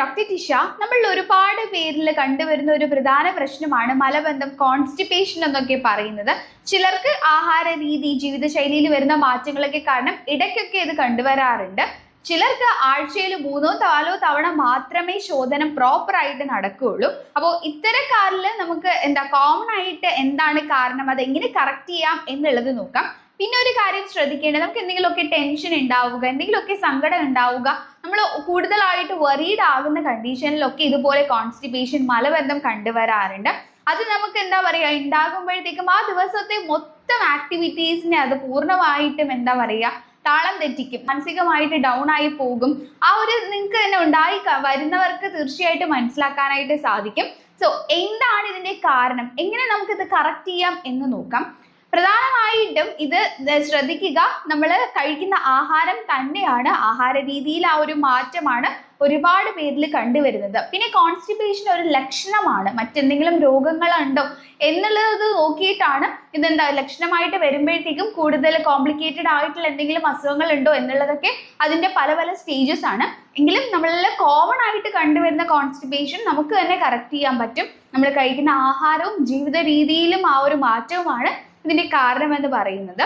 Doctor Tisha നമ്മൾ ഒരുപാട് പേരിൽ കണ്ടുവരുന്ന ഒരു പ്രധാന പ്രശ്നമാണ് മലബന്ധം കോൺസ്റ്റിപ്പേഷൻ എന്നൊക്കെ പറയുന്നത്. ചിലർക്ക് ആഹാര രീതി ജീവിതശൈലിയിൽ വരുന്ന മാറ്റങ്ങളൊക്കെ കാരണം ഇടയ്ക്കൊക്കെ ഇത് കണ്ടുവരാറുണ്ട്. ചിലർക്ക് ആഴ്ചയിൽ മൂന്നോ നാലോ തവണ മാത്രമേ ശോധനം പ്രോപ്പർ ആയിട്ട് നടക്കുകയുള്ളൂ. അപ്പോൾ ഇത്തരക്കാരിൽ നമുക്ക് എന്താ കോമൺ ആയിട്ട് എന്താണ് കാരണം? അത് എങ്ങനെ കറക്റ്റ് ചെയ്യാം എന്നുള്ളത് നോക്കാം. പിന്നെ ഒരു കാര്യം ശ്രദ്ധിക്കേണ്ടത് നമുക്ക് എന്തെങ്കിലുമൊക്കെ ടെൻഷൻ ഉണ്ടാവുക എന്തെങ്കിലുമൊക്കെ സങ്കടം ഉണ്ടാവുക നമ്മൾ കൂടുതലായിട്ട് വറീഡ് ആകുന്ന കണ്ടീഷനിലൊക്കെ ഇതുപോലെ കോൺസ്റ്റിപ്പേഷൻ മലബന്ധം കണ്ടുവരാറുണ്ട്. അത് നമുക്ക് എന്താ പറയുക ഉണ്ടാകുമ്പോഴത്തേക്കും ആ ദിവസത്തെ മൊത്തം ആക്ടിവിറ്റീസിനെ അത് പൂർണമായിട്ടും എന്താ പറയുക താളം തെറ്റിക്കും. മാനസികമായിട്ട് ഡൗൺ ആയി പോകും. ആ ഒരു നിങ്ങൾക്ക് തന്നെ ഉണ്ടായി വരുന്നവർക്ക് തീർച്ചയായിട്ടും മനസ്സിലാക്കാനായിട്ട് സാധിക്കും. സോ എന്താണ് ഇതിന്റെ കാരണം? എങ്ങനെ നമുക്ക് ഇത് കറക്റ്റ് ചെയ്യാം എന്ന് നോക്കാം. പ്രധാനമായിട്ടും ഇത് ശ്രദ്ധിക്കുക. നമ്മൾ കഴിക്കുന്ന ആഹാരം തന്നെയാണ് ആഹാര രീതിയിൽ ആ ഒരു മാറ്റമാണ് ഒരുപാട് പേരിൽ കണ്ടുവരുന്നത്. പിന്നെ കോൺസ്റ്റിപ്പേഷൻ ഒരു ലക്ഷണമാണ്. മറ്റെന്തെങ്കിലും രോഗങ്ങളുണ്ടോ എന്നുള്ളത് നോക്കിയിട്ടാണ് ഇതെന്താ ലക്ഷണമായിട്ട് വരുമ്പോഴത്തേക്കും കൂടുതൽ കോംപ്ലിക്കേറ്റഡ് ആയിട്ടുള്ള എന്തെങ്കിലും അസുഖങ്ങൾ ഉണ്ടോ എന്നുള്ളതൊക്കെ അതിന്റെ പല പല സ്റ്റേജസ് ആണ്. എങ്കിലും നമ്മളിൽ കോമൺ ആയിട്ട് കണ്ടുവരുന്ന കോൺസ്റ്റിപ്പേഷൻ നമുക്ക് തന്നെ കറക്റ്റ് ചെയ്യാൻ പറ്റും. നമ്മൾ കഴിക്കുന്ന ആഹാരവും ജീവിത രീതിയിലും ആ ഒരു മാറ്റവുമാണ് ഇതിന്റെ കാരണം എന്ന് പറയുന്നത്.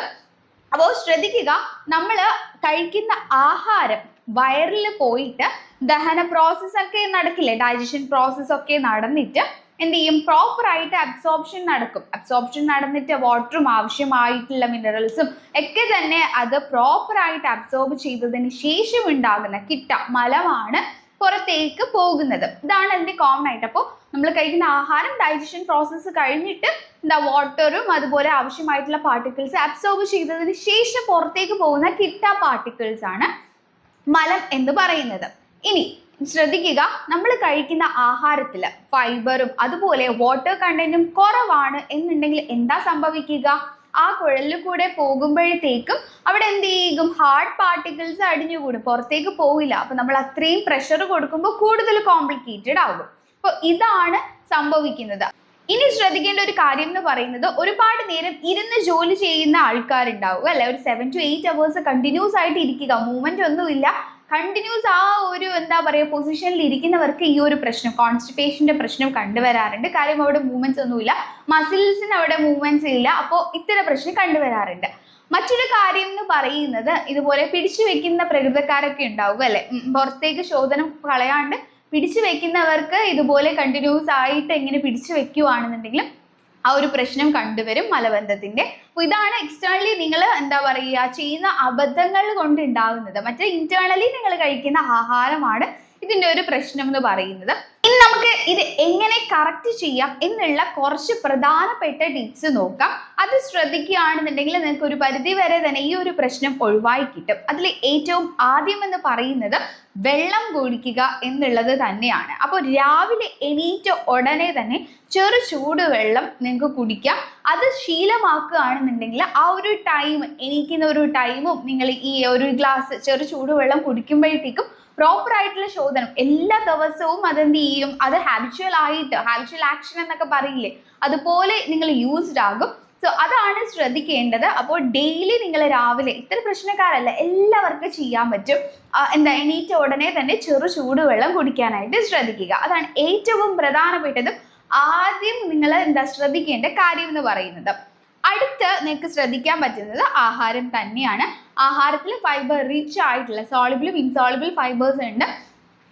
അപ്പോൾ ശ്രദ്ധിക്കുക നമ്മൾ കഴിക്കുന്ന ആഹാരം വയറിൽ പോയിട്ട് ദഹന പ്രോസസ് ഒക്കെ നടക്കില്ലേ? ഡൈജഷൻ പ്രോസസ് ഒക്കെ നടന്നിട്ട് എന്ത് ചെയ്യും? പ്രോപ്പർ ആയിട്ട് അബ്സോർപ്ഷൻ നടക്കും. അബ്സോർപ്ഷൻ നടന്നിട്ട് വാട്ടറും ആവശ്യമായിട്ടുള്ള മിനറൽസും ഒക്കെ തന്നെ അത് പ്രോപ്പർ ആയിട്ട് അബ്സോർബ് ചെയ്തതിന് ശേഷം ഉണ്ടാകുന്ന കിട്ട മലമാണ് പുറത്തേക്ക് പോകുന്നത്. ഇതാണ് അതിന്റെ കോമൺ ആയിട്ട്. അപ്പോൾ നമ്മൾ കഴിക്കുന്ന ആഹാരം ഡൈജഷൻ പ്രോസസ്സ് കഴിഞ്ഞിട്ട് എന്താ വാട്ടറും അതുപോലെ ആവശ്യമായിട്ടുള്ള പാർട്ടിക്കിൾസ് അബ്സോർബ് ചെയ്തതിന് ശേഷം പുറത്തേക്ക് പോകുന്ന കിട്ട പാർട്ടിക്കിൾസ് ആണ് മലം എന്ന് പറയുന്നത്. ഇനി ശ്രദ്ധിക്കുക നമ്മൾ കഴിക്കുന്ന ആഹാരത്തിൽ ഫൈബറും അതുപോലെ വാട്ടർ കണ്ടന്റും കുറവാണ് എന്നുണ്ടെങ്കിൽ എന്താ സംഭവിക്കുക? ആ കുഴലിൽ കൂടെ പോകുമ്പോഴത്തേക്കും അവിടെ എന്ത് ചെയ്യും? ഹാർഡ് പാർട്ടിക്കിൾസ് അടിഞ്ഞുകൂടും പുറത്തേക്ക് പോവില്ല. അപ്പൊ നമ്മൾ അത്രയും പ്രഷർ കൊടുക്കുമ്പോൾ കൂടുതൽ കോംപ്ലിക്കേറ്റഡ് ആകും. അപ്പൊ ഇതാണ് സംഭവിക്കുന്നത്. ഇനി ശ്രദ്ധിക്കേണ്ട ഒരു കാര്യം എന്ന് പറയുന്നത് ഒരുപാട് നേരം ഇരുന്ന് ജോലി ചെയ്യുന്ന ആൾക്കാരുണ്ടാവും അല്ലെ? ഒരു seven to eight hours continuous ആയിട്ട് ഇരിക്കുക മൂവ്മെന്റ് ഒന്നുമില്ല കണ്ടിന്യൂസ് ആ ഒരു എന്താ പറയുക പൊസിഷനിൽ ഇരിക്കുന്നവർക്ക് ഈ ഒരു പ്രശ്നം കോൺസ്റ്റിപ്പേഷന്റെ പ്രശ്നം കണ്ടുവരാറുണ്ട്. കാര്യം അവിടെ മൂവ്മെന്റ്സ് ഒന്നുമില്ല മസിൽസിന് അവിടെ മൂവ്മെന്റ്സ് ഇല്ല. അപ്പോൾ ഇത്തരം പ്രശ്നം കണ്ടുവരാറുണ്ട്. മറ്റൊരു കാര്യം എന്ന് പറയുന്നത് ഇതുപോലെ പിടിച്ചു വെക്കുന്ന പ്രകൃതക്കാരൊക്കെ ഉണ്ടാവും അല്ലെ? പുറത്തേക്ക് ശോധനം കളയാണ്ട് പിടിച്ചു വെക്കുന്നവർക്ക് ഇതുപോലെ കണ്ടിന്യൂസ് ആയിട്ട് എങ്ങനെ പിടിച്ചു വെക്കുവാണെന്നുണ്ടെങ്കിലും ആ ഒരു പ്രശ്നം കണ്ടുവരും മലബന്ധത്തിന്റെ. അപ്പൊ ഇതാണ് എക്സ്റ്റേണലി നിങ്ങൾ എന്താ പറയുക ചെയ്യുന്ന അബദ്ധങ്ങൾ കൊണ്ട് ഉണ്ടാകുന്നത് മറ്റേ ഇന്റേണലി നിങ്ങൾ കഴിക്കുന്ന ആഹാരമാണ് ഇതിന്റെ ഒരു പ്രശ്നം എന്ന് പറയുന്നത് ഇനി നമുക്ക് ഇത് എങ്ങനെ കറക്റ്റ് ചെയ്യാം എന്നുള്ള കുറച്ച് പ്രധാനപ്പെട്ട ടിപ്സ് നോക്കാം. അത് ശ്രദ്ധിക്കുകയാണെന്നുണ്ടെങ്കിൽ നിങ്ങൾക്ക് ഒരു പരിധി വരെ തന്നെ ഈ ഒരു പ്രശ്നം ഒഴിവായി കിട്ടും. അതിൽ ഏറ്റവും ആദ്യം എന്ന് പറയുന്നത് വെള്ളം കുടിക്കുക എന്നുള്ളത് തന്നെയാണ്. അപ്പോൾ രാവിലെ എണീറ്റ ഉടനെ തന്നെ ചെറു ചൂടുവെള്ളം നിങ്ങൾക്ക് കുടിക്കാം. അത് ശീലമാക്കുകയാണെന്നുണ്ടെങ്കിൽ ആ ഒരു ടൈം എണീക്കുന്ന ഒരു ടൈമും നിങ്ങൾ ഈ ഒരു ഗ്ലാസ് ചെറു ചൂടുവെള്ളം കുടിക്കുമ്പോഴത്തേക്കും പ്രോപ്പർ ആയിട്ടുള്ള ശോധനം. എല്ലാ ദിവസവും അതെന്ത് ചെയ്യും? അത് ഹാബിച്വൽ ആയിട്ട് ഹാബിച്വൽ ആക്ഷൻ എന്നൊക്കെ പറയില്ലേ? അതുപോലെ നിങ്ങൾ യൂസ്ഡ് ആകും. സോ അതാണ് ശ്രദ്ധിക്കേണ്ടത്. അപ്പോൾ ഡെയിലി നിങ്ങൾ രാവിലെ ഇത്ര പ്രശ്നക്കാരല്ല എല്ലാവർക്കും ചെയ്യാൻ പറ്റും. എന്താ എണീറ്റ ഉടനെ തന്നെ ചെറു ചൂടുവെള്ളം കുടിക്കാനായിട്ട് ശ്രദ്ധിക്കുക. അതാണ് ഏറ്റവും പ്രധാനപ്പെട്ടതും ആദ്യം നിങ്ങൾ എന്താ ശ്രദ്ധിക്കേണ്ട കാര്യം എന്ന് പറയുന്നത്. അടുത്ത് നിങ്ങൾക്ക് ശ്രദ്ധിക്കാൻ പറ്റുന്നത് ആഹാരം തന്നെയാണ്. ആഹാരത്തിൽ ഫൈബർ റിച്ച് ആയിട്ടുള്ള സോളിബിളും ഇൻസോളിബിൾ ഫൈബേഴ്സ് ഉണ്ട്.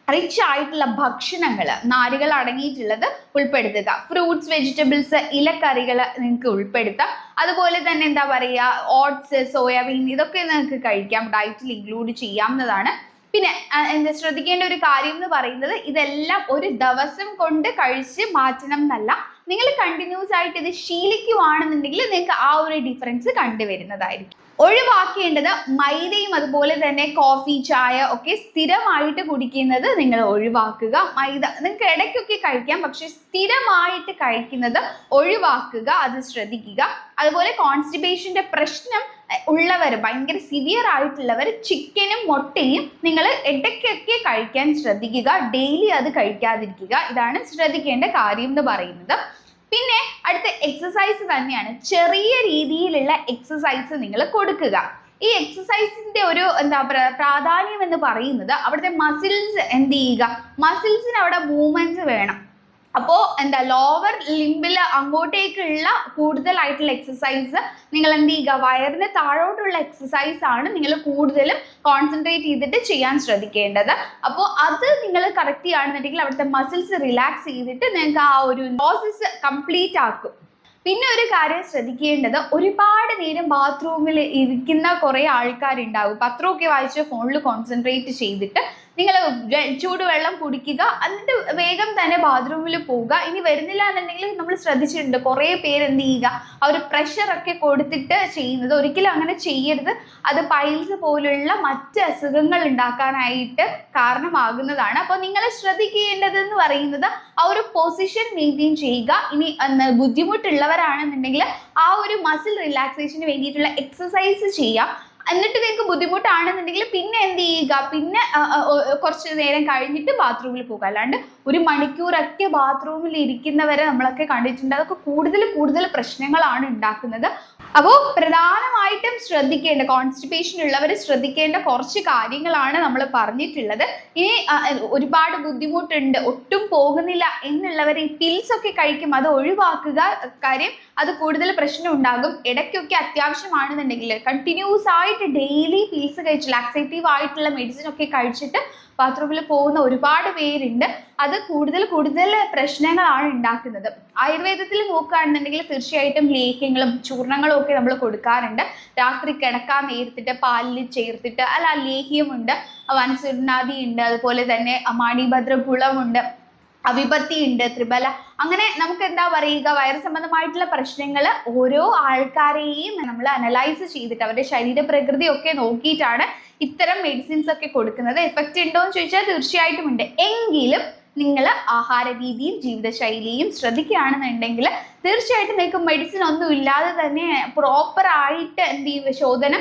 റിച്ച് ആയിട്ടുള്ള ഭക്ഷണങ്ങൾ നാരുകൾ അടങ്ങിയിട്ടുള്ളത് ഉൾപ്പെടുത്തുക. ഫ്രൂട്ട്സ് വെജിറ്റബിൾസ് ഇലക്കറികൾ നിങ്ങൾക്ക് ഉൾപ്പെടുത്താം. അതുപോലെ തന്നെ എന്താ പറയുക ഓട്സ് സോയാബീൻ ഇതൊക്കെ നിങ്ങൾക്ക് കഴിക്കാം. ഡയറ്റിൽ ഇൻക്ലൂഡ് ചെയ്യാവുന്നതാണ്. പിന്നെ എന്താ ശ്രദ്ധിക്കേണ്ട ഒരു കാര്യം എന്ന് പറയുന്നത് ഇതെല്ലാം ഒരു ദിവസം കൊണ്ട് കഴിച്ച് മാറ്റണം എന്നല്ല. നിങ്ങൾ കണ്ടിന്യൂസ് ആയിട്ട് ഇത് ശീലിക്കുവാണെന്നുണ്ടെങ്കിൽ നിങ്ങൾക്ക് ആ ഒരു ഡിഫറൻസ് കണ്ടുവരുന്നതായിരിക്കും. ഒഴിവാക്കേണ്ടത് മൈദയും അതുപോലെ തന്നെ കോഫി ചായ ഒക്കെ സ്ഥിരമായിട്ട് കുടിക്കുന്നത് നിങ്ങൾ ഒഴിവാക്കുക. മൈദ നിങ്ങൾക്ക് ഇടയ്ക്കൊക്കെ കഴിക്കാം പക്ഷെ സ്ഥിരമായിട്ട് കഴിക്കുന്നത് ഒഴിവാക്കുക അത് ശ്രദ്ധിക്കുക. അതുപോലെ കോൺസ്റ്റിബേഷന്റെ പ്രശ്നം ഉള്ളവർ ഭയങ്കര സിവിയർ ആയിട്ടുള്ളവർ ചിക്കനും മുട്ടയും നിങ്ങൾ ഇടയ്ക്കൊക്കെ കഴിക്കാൻ ശ്രദ്ധിക്കുക. ഡെയിലി അത് കഴിക്കാതിരിക്കുക. ഇതാണ് ശ്രദ്ധിക്കേണ്ട കാര്യം എന്ന് പറയുന്നത്. പിന്നെ അടുത്ത എക്സസൈസ് തന്നെയാണ്. ചെറിയ രീതിയിലുള്ള എക്സസൈസ് നിങ്ങൾ കൊടുക്കുക. ഈ എക്സസൈസിന്റെ ഒരു എന്താ പ്രാധാന്യം എന്ന് പറയുന്നത് അവിടുത്തെ മസിൽസ് എന്ത് ചെയ്യുക? മസിൽസിന് അവിടെ മൂവ്മെന്റ്സ് വേണം. അപ്പോൾ എന്താ ലോവർ ലിംബിൽ അങ്ങോട്ടേക്കുള്ള കൂടുതലായിട്ടുള്ള എക്സസൈസ് നിങ്ങൾ എന്ത് ചെയ്യുക? വയറിന് താഴോട്ടുള്ള എക്സസൈസ് ആണ് നിങ്ങൾ കൂടുതലും കോൺസെൻട്രേറ്റ് ചെയ്തിട്ട് ചെയ്യാൻ ശ്രദ്ധിക്കേണ്ടത്. അപ്പോൾ അത് നിങ്ങൾ കറക്റ്റ് ചെയ്യുകയാണെന്നുണ്ടെങ്കിൽ അവിടുത്തെ മസിൽസ് റിലാക്സ് ചെയ്തിട്ട് നിങ്ങൾക്ക് ആ ഒരു പ്രോസസ്സ് കംപ്ലീറ്റ് ആക്കും. പിന്നെ ഒരു കാര്യം ശ്രദ്ധിക്കേണ്ടത് ഒരുപാട് നേരം ബാത്റൂമിൽ ഇരിക്കുന്ന കുറേ ആൾക്കാരുണ്ടാവും. പത്രമൊക്കെ വായിച്ച് ഫോണിൽ കോൺസെൻട്രേറ്റ് ചെയ്തിട്ട് നിങ്ങൾ ചൂടുവെള്ളം കുടിക്കുക എന്നിട്ട് വേഗം തന്നെ ബാത്റൂമിൽ പോവുക. ഇനി വരുന്നില്ല എന്നുണ്ടെങ്കിൽ നമ്മൾ ശ്രദ്ധിച്ചിട്ടുണ്ട് കുറേ പേർ എന്ത് ചെയ്യുക ആ ഒരു പ്രഷറൊക്കെ കൊടുത്തിട്ട് ചെയ്യുന്നത്. ഒരിക്കലും അങ്ങനെ ചെയ്യരുത്. അത് പൈൽസ് പോലുള്ള മറ്റ് അസുഖങ്ങൾ ഉണ്ടാക്കാനായിട്ട് കാരണമാകുന്നതാണ്. അപ്പോൾ നിങ്ങൾ ശ്രദ്ധിക്കേണ്ടത് എന്ന് പറയുന്നത് ആ ഒരു പൊസിഷൻ മെയിന്റെയിൻ ചെയ്യുക. ഇനി ബുദ്ധിമുട്ടുള്ളവരാണെന്നുണ്ടെങ്കിൽ ആ ഒരു മസിൽ റിലാക്സേഷന് വേണ്ടിയിട്ടുള്ള എക്സസൈസ് ചെയ്യാം. എന്നിട്ട് നിങ്ങൾക്ക് ബുദ്ധിമുട്ടാണെന്നുണ്ടെങ്കിൽ പിന്നെ എന്ത് ചെയ്യുക? പിന്നെ കുറച്ച് നേരം കഴിഞ്ഞിട്ട് ബാത്റൂമിൽ പോകുക അല്ലാണ്ട് ഒരു മണിക്കൂറൊക്കെ ബാത്റൂമിൽ ഇരിക്കുന്നവരെ നമ്മളൊക്കെ കണ്ടിട്ടുണ്ട്. അതൊക്കെ കൂടുതൽ കൂടുതൽ പ്രശ്നങ്ങളാണ് ഉണ്ടാക്കുന്നത്. അപ്പോൾ പ്രധാനമായിട്ടും ശ്രദ്ധിക്കേണ്ട കോൺസ്റ്റിപ്പേഷൻ ഉള്ളവർ ശ്രദ്ധിക്കേണ്ട കുറച്ച് കാര്യങ്ങളാണ് നമ്മൾ പറഞ്ഞിട്ടുള്ളത്. ഇനി ഒരുപാട് ബുദ്ധിമുട്ടുണ്ട് ഒട്ടും പോകുന്നില്ല എന്നുള്ളവർ ഈ പിൽസ് ഒക്കെ കഴിക്കും. അത് ഒഴിവാക്കുക കാര്യം അത് കൂടുതൽ പ്രശ്നം ഉണ്ടാകും. ഇടയ്ക്കൊക്കെ അത്യാവശ്യമാണെന്നുണ്ടെങ്കിൽ കണ്ടിന്യൂസ് ആയിട്ട് ഡെയിലി പീസ് കഴിച്ച് ലാക്സേറ്റീവ് ആയിട്ടുള്ള മെഡിസിൻ ഒക്കെ കഴിച്ചിട്ട് ബാത്റൂമിൽ പോകുന്ന ഒരുപാട് പേരുണ്ട്. അത് കൂടുതൽ കൂടുതൽ പ്രശ്നങ്ങളാണ് ഉണ്ടാക്കുന്നത്. ആയുർവേദത്തിൽ നോക്കുകയാണെന്നുണ്ടെങ്കിൽ തീർച്ചയായിട്ടും ലേഹ്യങ്ങളും ചൂർണങ്ങളും ഒക്കെ നമ്മൾ കൊടുക്കാറുണ്ട്. രാത്രി കിടക്കാൻ നേരത്തിട്ട് പാലിൽ ചേർത്തിട്ട് അല്ല ലേഹ്യമുണ്ട് വനസുർണാദി ഉണ്ട് അതുപോലെ തന്നെ മാണിഭദ്ര ഗുളമുണ്ട് അവിപത്തി ഉണ്ട് ത്രിബല. അങ്ങനെ നമുക്ക് എന്താ പറയുക വയറ് സംബന്ധമായിട്ടുള്ള പ്രശ്നങ്ങൾ ഓരോ ആൾക്കാരെയും നമ്മൾ അനലൈസ് ചെയ്തിട്ട് അവരുടെ ശരീരപ്രകൃതി ഒക്കെ നോക്കിയിട്ടാണ് ഇത്തരം മെഡിസിൻസ് ഒക്കെ കൊടുക്കുന്നത്. എഫക്റ്റ് ഉണ്ടോ എന്ന് ചോദിച്ചാൽ തീർച്ചയായിട്ടും ഉണ്ട്. എങ്കിലും നിങ്ങൾ ആഹാര രീതിയും ജീവിതശൈലിയും ശ്രദ്ധിക്കുകയാണെന്നുണ്ടെങ്കിൽ തീർച്ചയായിട്ടും നിങ്ങൾക്ക് മെഡിസിൻ ഒന്നും ഇല്ലാതെ തന്നെ പ്രോപ്പർ ആയിട്ട് എന്ത് ചെയ്യും ശോധന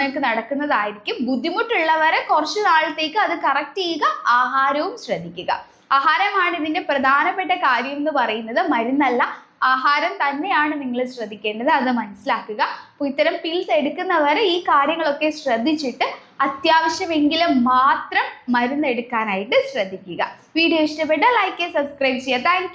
നിങ്ങൾക്ക് നടക്കുന്നതായിരിക്കും. ബുദ്ധിമുട്ടുള്ളവരെ കുറച്ച് നാളത്തേക്ക് അത് കറക്റ്റ് ചെയ്യുക ആഹാരവും ശ്രദ്ധിക്കുക. ആഹാരമാണ് ഇതിന്റെ പ്രധാനപ്പെട്ട കാര്യം എന്ന് പറയുന്നത്. മരുന്നല്ല ആഹാരം തന്നെയാണ് നിങ്ങൾ ശ്രദ്ധിക്കേണ്ടത്. അത് മനസ്സിലാക്കുക. അപ്പോൾ ഇത്തരം പിൽസ് എടുക്കുന്നവർ ഈ കാര്യങ്ങളൊക്കെ ശ്രദ്ധിച്ചിട്ട് അത്യാവശ്യമെങ്കിലും മാത്രം മരുന്ന് എടുക്കാനായിട്ട് ശ്രദ്ധിക്കുക. വീഡിയോ ഇഷ്ടപ്പെട്ട ലൈക്ക് സബ്സ്ക്രൈബ് ചെയ്യുക. താങ്ക്